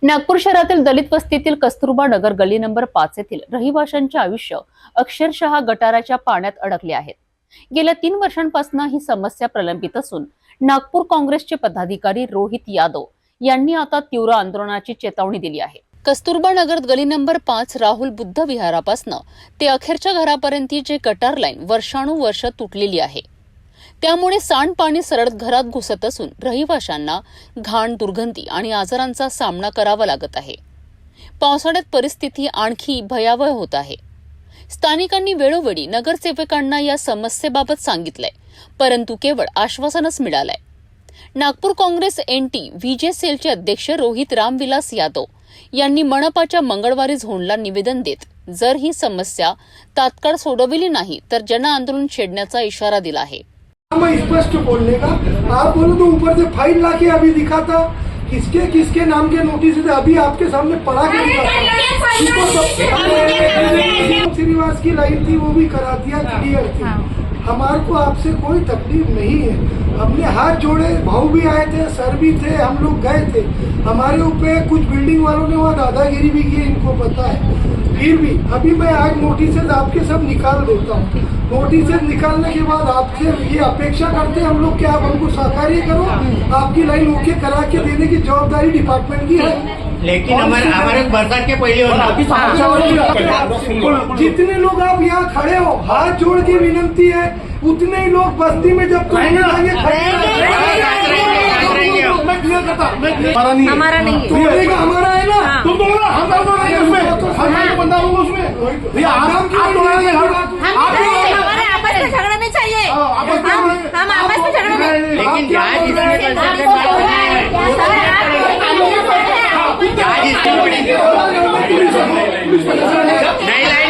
नागपूर शहरातील दलित वस्तीतील कस्तुरबा नगर गल्ली नंबर पाच येथील रहिवाशांचे आयुष्य अक्षरशः गटाराच्या पाण्यात अडकले आहेत गेल्या तीन वर्षांपासून ही समस्या प्रलंबित असून नागपूर काँग्रेसचे पदाधिकारी रोहित यादव यांनी आता तीव्र आंदोलनाची चेतावणी दिली आहे. कस्तुरबा नगर गली नंबर पाच राहुल बुद्ध विहारापासून ते अखेरच्या घरापर्यंतची जे गटार लाईन वर्षानुवर्ष तुटलेली आहे. त्यामुळे सांडपाणी सरळ घरात घुसत असून रहिवाशांना घाण दुर्गंधी आणि आजारांचा सामना करावा लागत आहे. पावसाळ्यात परिस्थिती आणखी भयावह होत आहे. स्थानिकांनी वेळोवेळी नगरसेवकांना या समस्येबाबत सांगितलंय परंतु केवळ आश्वासनच मिळालंय. नागपूर काँग्रेस एनटी व्हीजे सेलचे अध्यक्ष रोहित रामविलास यादव यांनी मनपाच्या मंगळवारी झोनला निवेदन देत जर ही समस्या तात्काळ सोडविली नाही तर जनआंदोलन छेडण्याचा इशारा दिला आहे. मैं स्पष्ट बोलने का। आप बोलो तो ऊपर से फ़ाइल ला के अभी दिखाता। किसके किसके नाम के नोटिस थे? अभी आपके सामने पढ़ा के दिखाता। श्रीनिवास की लाइन थी वो भी करा दिया क्लियर थी। हमारे को आपसे कोई तकलीफ़ नहीं है। हमने हाथ जोड़े भाऊ भी आए थे सर भी थे हम लोग गए थे। हमारे ऊपर कुछ बिल्डिंग वालों ने वहाँ दादागिरी भी की इनको पता है। फिर भी अभी मैं आज नोटिस आपके सब निकाल देता हूँ नोटिस निकालने के बाद आपसे ये अपेक्षा करते हैं हम लोग कि आप हमको सहकार्य करो आपकी लाइन ओके करा के देने की जवाबदारी डिपार्टमेंट की है लेकिन हमारे हमारे बरसात के पहले होना जितने लोग आप यहाँ खड़े हो हाथ जोड़ के विनंती है उतने ही लोग बस्ती में जब खड़े हमारा नहीं है। हमारा है। ना। तुम हम तो उसमें। हम तो बंदा उसमें। आराम आपस में झगड़ा नहीं चाहिए। हम आपस में झगड़ा नहीं। लेकिन बोला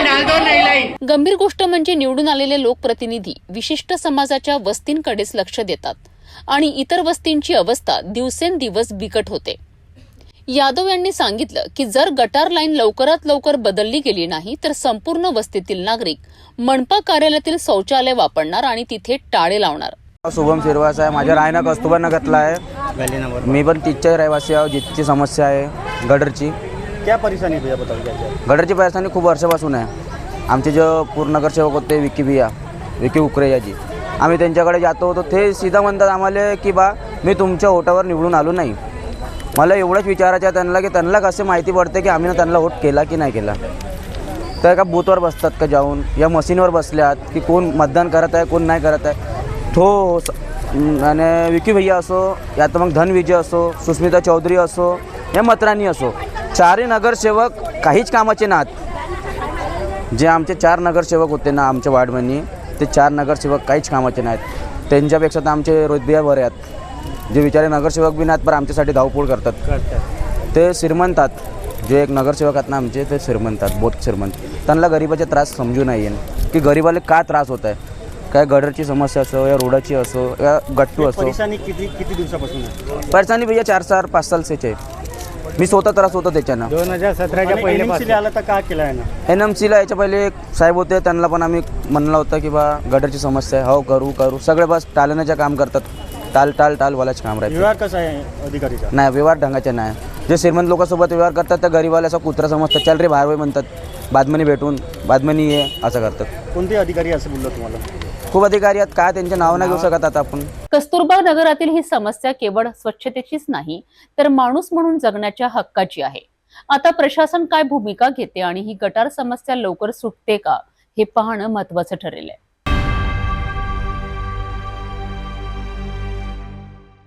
डाल दो गंभीर गोष्ट म्हणजे निवडून आलेले लोकप्रतिनिधी विशिष्ट समाजाच्या वस्तींकडेच लक्ष देतात. आणि इतर वस्तींची अवस्था दिवसेंदिवस बिकट होते. यादव यांनी सांगितलं की जर गटार लाईन लवकरात लवकर बदलली गेली नाही तर संपूर्ण वस्तीतील नागरिक मनपा कार्यालयातील शौचालय वापरणार आणि तिथे टाळे लावणार. शुभम शिरवास आहे माझ्या रायना कस्तुबा नगरला आहे. मी पण तिथच्या रहिवासी आहो जिथची समस्या आहे गडरची. क्या परेशानी? गडरची परेशानी खूप वर्षापासून आहे. आमचे जो पूर्ण नगरसेवक होते विकी भिया विकी उकरेयाजी आम्ही त्यांच्याकडे जातो तर ते सीधा म्हणतात आम्हाला की बा मी तुमच्या ओटावर निवडून आलो नाही. मला एवढंच विचारायचं आहे त्यांना की त्यांना कसं माहिती पडते की आम्ही ना त्यांना वोट केला की नाही केला? तर का बूथवर बसतात का जाऊन या मशीनवर बसल्यात की कोण मतदान करत आहे कोण नाही करत आहे. तो स- आणि विकी भैया असो या तर मग धनविजय असो सुस्मिता चौधरी असो या मतराणी असो. चारही नगरसेवक काहीच कामाचे नाहीत जे आमचे चार नगरसेवक होते ना आमच्या वार्डमध्ये ते चार नगरसेवक काहीच कामाचे नाहीत. त्यांच्यापेक्षा तर आमचे रोजबिया बरे आहेत. जे बिचारे नगरसेवक बी नाहीत पण आमच्यासाठी धावपळ करतात. ते श्रीमंतात. जे एक नगरसेवक आहेत ना आमचे ते श्रीमंतात बहुत श्रीमंत. त्यांना गरिबाचे त्रास समजू नाही येईल की गरिबाला का त्रास होत आहे? काय गडरची समस्या असो या रोडाची असो या गट्टू असो. परेशानी किती किती दिवसापासून परेशानी भैया चार चार पाच आहे. मी स्वतः त्रास होतो त्याच्यानं. दोन हजार सतराच्या पहिले आलं तर का केलं आहे ना एन एम सीला याच्या पहिले एक साहेब होते त्यांना पण आम्ही म्हणलं होतं की बा गडरची समस्या आहे. हो करू करू. सगळे बस टाळण्याचं काम करतात. टाल टाल टाल बोलायचं काम राहतं. विभाग कसा आहे अधिकारीचा? नाही व्यवहार ढंगाचे नाही. जे श्रीमंत लोकांसोबत व्यवहार करतात त्या गरीबाला असा कुत्रा समजतात. चल रे बाहेर म्हणतात. बादमनी भेटून बादमनी ये असं करतात. कोणते अधिकारी असं बोललो तुम्हाला? खूप अधिकारी आहेत काय त्यांचे नाव नाही घेऊ शकत आता आपण. कस्तुरबा नगरातील ही समस्या केवळ स्वच्छतेचीच नाही तर माणूस म्हणून जगण्याच्या हक्काची आहे. आता प्रशासन काय भूमिका घेते आणि ही गटार समस्या लवकर सुटते का हे पाहणं महत्वाचं ठरेल. आहे